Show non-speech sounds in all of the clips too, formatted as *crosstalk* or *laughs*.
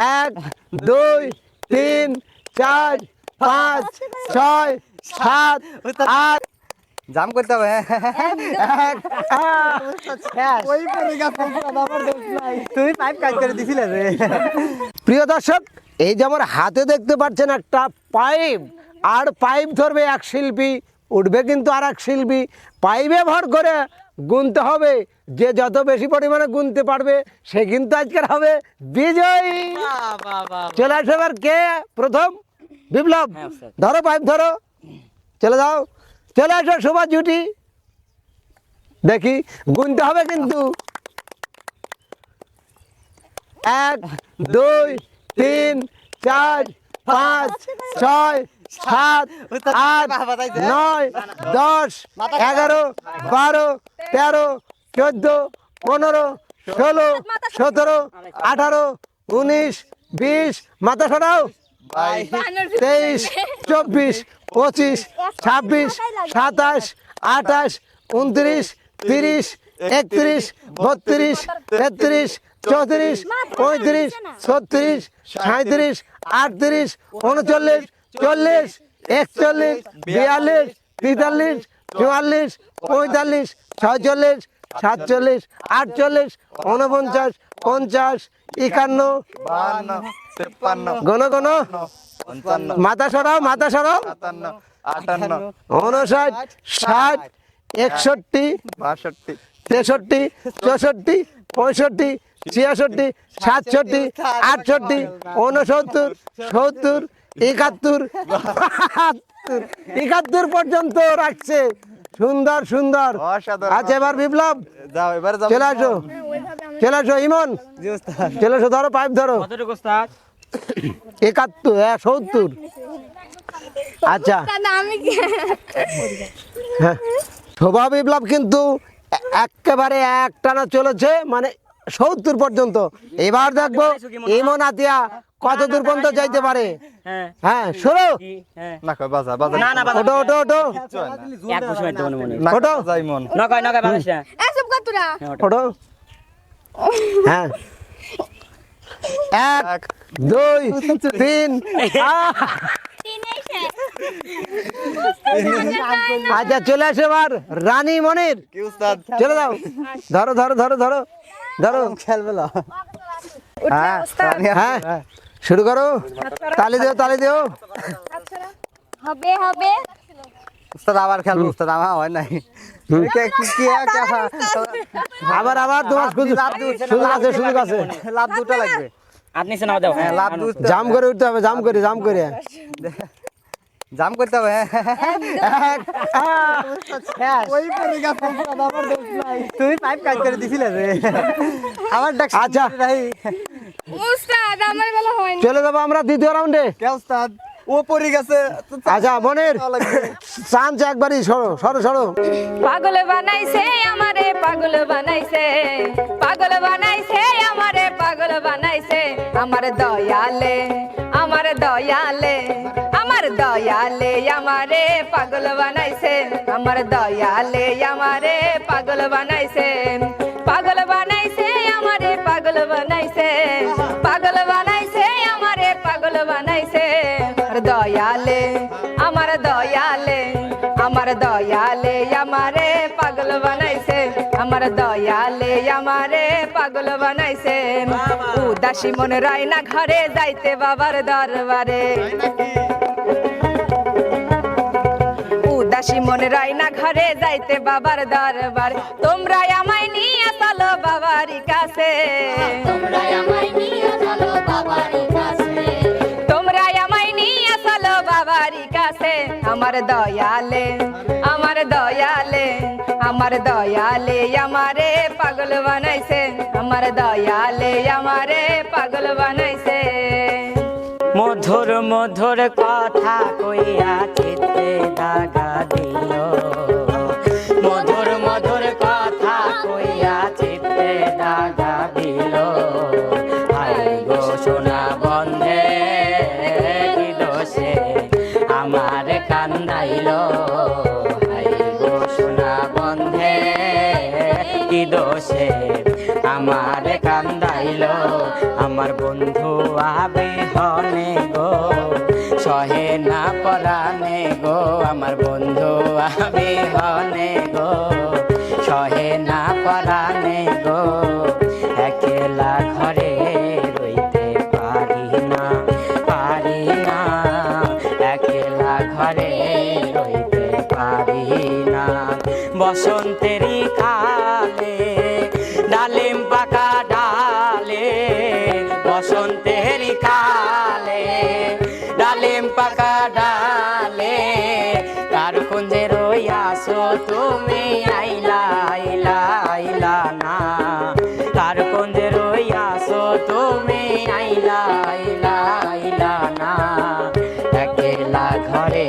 এক দুই তিন চার পাঁচ ছয় সাত আট। জাম করতে হবে নাই। তুমি পাইপ কাজ করে দিছিলে রে। প্রিয় দর্শক এই যে আমার হাতে দেখতে পাচ্ছেন একটা পাইপ আর পাইপ ধরবে এক শিল্পী উঠবে কিন্তু আর এক শিল্পী। পাইপে ভর করে গুনতে হবে। যে যত বেশি পরিমাণে গুনতে পারবে সে কিন্তু আজকের হবে বিজয়ী। চলে আসবে এবার কে প্রথম? বিপ্লব ধরো পাইপ ধরো। চলে যাও। চলে আসো সবার জুটি। দেখি গুনতে হবে কিন্তু। এক দুই তিন চার পাঁচ ছয় সাত আট নয় দশ এগারো বারো তেরো চোদ্দ পনেরো ষোলো সতেরো আঠারো উনিশ বিশ মাথা সরাও। তেইশ চব্বিশ পঁচিশ ছাব্বিশ সাতাশ আঠাশ উনত্রিশ তিরিশ একত্রিশ বত্রিশ তেত্রিশ চৌত্রিশ পঁয়ত্রিশ ছত্রিশ সাঁত্রিশ আটত্রিশ উনচল্লিশ চল্লিশ একচল্লিশ বিয়াল্লিশ তেতাল্লিশ চুয়াল্লিশ পঁয়তাল্লিশ ছয়চল্লিশ সাতচল্লিশ আটচল্লিশ উনপঞ্চাশ পঞ্চাশ একান্ন। তেপ্পান্ন। গণ গণ। মাথা সরাও মাথা সরাও। আটান্ন। উনষাট ষাট একষট্টি বাষট্টি। তেষট্টি চৌষট্টি পঁয়ষট্টি ছিয়াষট্টি সাতষট্টি আটষট্টি উনসত্তর সত্তর একাত্তর। একাত্তর পর্যন্ত রাখছে। সুন্দর সুন্দর। আচ্ছা এবার বিপ্লব। যাও এবার যাও চলে আসো। চলে আসো ইমন। চলে আসো ধরো পাইপ ধরো। একাত্তর হ্যাঁ সত্তর। আচ্ছা। হ্যাঁ। শোভা বিপ্লব কিন্তু একেবারে একটানা চলেছে মানে সত্তর পর্যন্ত। এবার দেখব ইমন আতিয়া কত দূর পর্যন্ত যাইতে পারে। হ্যাঁ। হ্যাঁ শোনো। হ্যাঁ না কই বাজা বাজা। না না ওটো ওটো ওটো এক বছর মারতে মনে মনে ওটো। যাই মন নকাই নকাই বাতাস না এসব কতরা ওটো হ্যাঁ এক এক। দুই তিন। আচ্ছা চলে আসে এবার রানী মনির। চলে যাও। ধরো ধরো ধরো ধরো। ধরো খেলবে না হ্যাঁ হ্যাঁ শুরু করো। তালি দিও তালি দিও। হবে হবে। উস্তাদ আবার খেলব উস্তাদ আমার হয় নাই। কি কি আবার আবার তোমার সুযোগ আছে সুযোগ আছে। লাভ দুটো লাগবে আপনি হ্যাঁ লাভ জাম করে উঠতে হবে জাম করে জাম করে। জাম করতে হবে *laughs* নাই। তুমি পাইপ কাজ করে দিছিলে রে আমার ডাক আচ্ছা। উস্তাদ আমার বেলা হয়নি। চলে যাব আমরা দ্বিতীয় রাউন্ডে কে উস্তাদ ও পরে গেছে। আচ্ছা বোনের চান্স একবারই সরো সরো সরো। পাগল বানাইছে আমারে পাগল বানাইছে। পাগল বানাইছে আমারে পাগল বানাইছে। আমার দয়ালে আমার দয়ালে। আমার দয়ালে আমারে পাগল বানাইছে। আমার দয়ালে আমারে পাগল বানাইছে। পাগল বানাইছে আমারে পাগল বানাইছে। পাগল বানাইছে আমারে পাগল বানাইছে। দয়ালে আমার দয়ালে আমার দয়ালে আমারে পাগল বানাইছে। আমার দয়ালে আমারে পাগল বানাইছে। উদাসী মনে রয় না ঘরে যাইতে বাবার দরবারে। উদাসী মনে রয় না ঘরে যাইতে বাবার দরবার। তোমরা আমায় নিয়ে চলো বাবারি কাছে। তোমরা আমায় নিয়ে চলো বাবারই কাছে। তোমরা আমায় নিয়ে চলো বাবারি কাছে। আমার দয়ালে আমার দয়ালে আমার দয়ালে আমারে পাগল বানাইছে। আমার দয়ালে আমারে পাগল বানাইছে। মধুর মধুর কথা কইয়া চিত্তে দাগা দিল মধুর মধুর কথা কইয়া চিত্তে দাগা দিল। আই গো সোনা বন্ধে দোষে আমার কান্দাইল। আই গো সোনা বন্ধে দোষে আমার কান্দাইল। আমার বন্ধু আবে হনে গো, সহে না পরানে গো। আমার বন্ধু আবে হনে গো, সহে না পরানে গো। একেলা ঘরে রইতে পারি না পারি না। একেলা ঘরে রইতে পারি না। বসন্তেরই কালে আইলা আইলা আইলা না। কার রইয়াছো তুমি? আইলা আইলা আইলা না। একলা ঘরে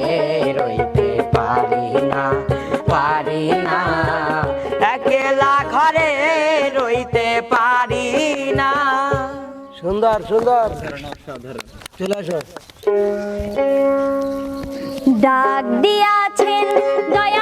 রইতে পারি না পারি না। একলা ঘরে রইতে পারি না। সুন্দর সুন্দর। চলে আসো। ডাক দিয়াছেন দয়াল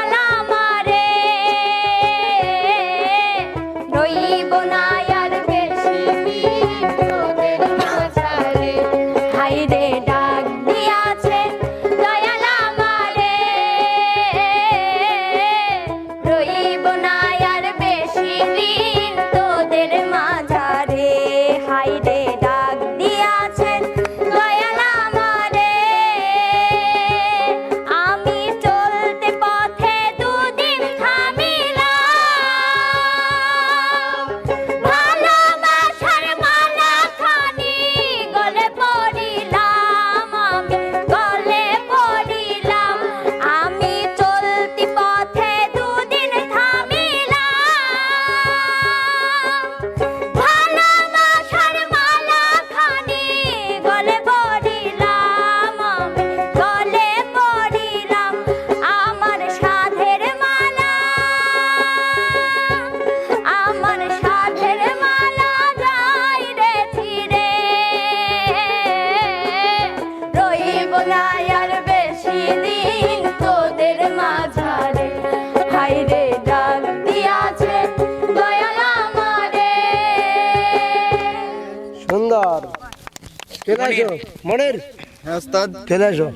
চলে আসো মনের চলে আসো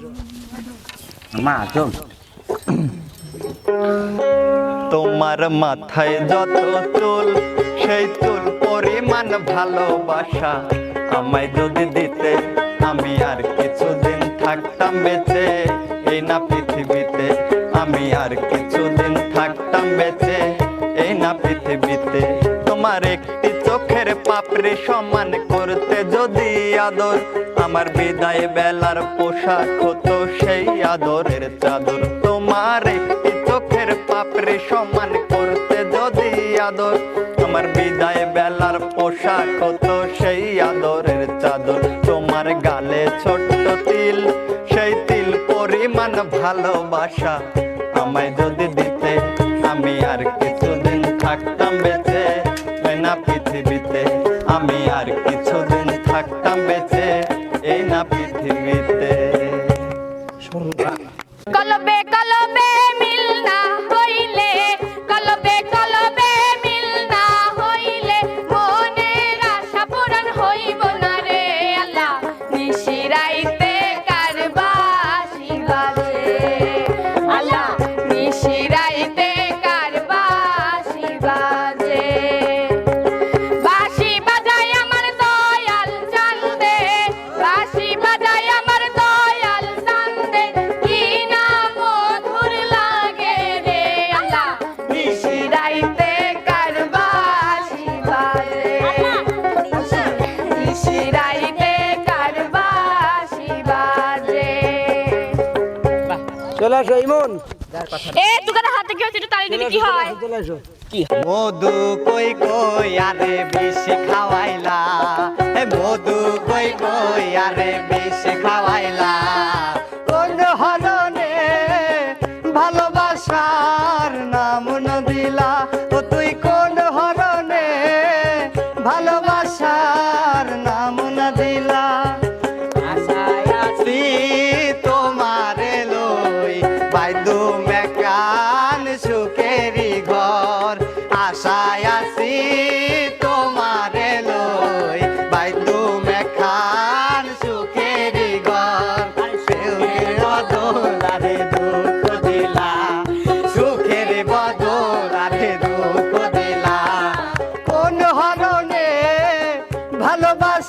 মা চল। তোমার মাথায় যত চুল সেই চুল পরিমাণ ভালোবাসা। আমায় যদি দিতে আমি আর কিছুদিন থাকতাম বেঁচে। এই না পৃথিবীতে আমি আর কিছুদিন থাকতাম বেঁচে। এই না পৃথিবীতে তোমার একটি চোখের পাপড়ি সমান যদি আদর। আমার বিদায় বেলার পোশাক হতো সেই আদরের চাদর। তোমার একটি চোখের পাপড়ি সমান করতে যদি আদর। আমার বিদায় বেলার পোশাক হতো সেই আদরের চাদর। তোমার গালে ছোট্ট তিল, সেই তিল পরিমাণ ভালোবাসা। আমায় যদি দিতে, আমি আর কিছুদিন থাকতাম বেঁচে। না পৃথিবীতে আমি আর কিছুদিন থাকতাম বেঁচে এই না পৃথিবীতে কলবে কলবে চলে আসো ইমন। এ দোকানে হাতে কি হচ্ছে একটু তালি দিলে কি হয়? চলে আসো। মধু কই কই আরে বেশি খাওয়াইলা? এ মধু কই কই আরে বেশি খাওয়াইলা?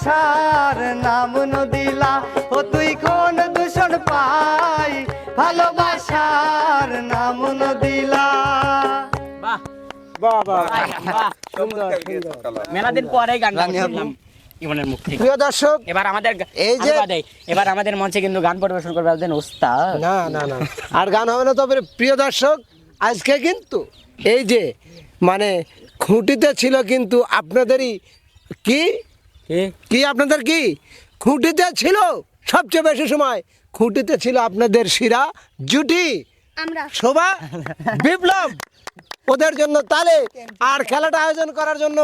ভালোবাসার নাম নদিলা ও তুই কোন দূষণ পাই? ভালোবাসার নাম নদিলা। বাহ। বাহ বাহ বাহ সুন্দর সুন্দর। মেলা দিন পরে গান শুনলাম ইমনের মুখ থেকে। প্রিয় দর্শক এবার আমাদের গা- এই যে- এবার আমাদের মঞ্চে কিন্তু গান পরিবেশন করবে একজন ওস্তাদ। না না না। আর গান হবে না তবে প্রিয় দর্শক আজকে কিন্তু এই যে মানে খুঁটিতে ছিল কিন্তু আপনাদেরই কি কে? কি আপনাদের কি? খুঁটিতে ছিল সবচেয়ে বেশি সময়? খুঁটিতে ছিল আপনাদের শিরা জুটি শোভা বিপ্লব। ওদের জন্য তালে। আর খেলাটা আয়োজন করার জন্য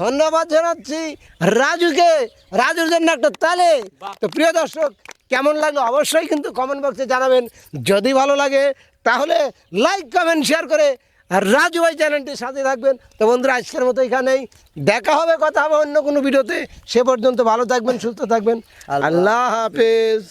ধন্যবাদ জানাচ্ছি রাজুকে। রাজুর জন্য একটা তালে। তো প্রিয় দর্শক কেমন লাগল অবশ্যই কিন্তু কমেন্ট বক্সে জানাবেন। যদি ভালো লাগে তাহলে লাইক কমেন্ট শেয়ার করে আর রাজু ভাই চ্যানেলটির সাথে থাকবেন। তো বন্ধুরা আজকের মতো এখানেই। দেখা হবে কথা হবে অন্য কোনো ভিডিওতে। সে পর্যন্ত ভালো থাকবেন সুস্থ থাকবেন। আল্লাহ হাফেজ।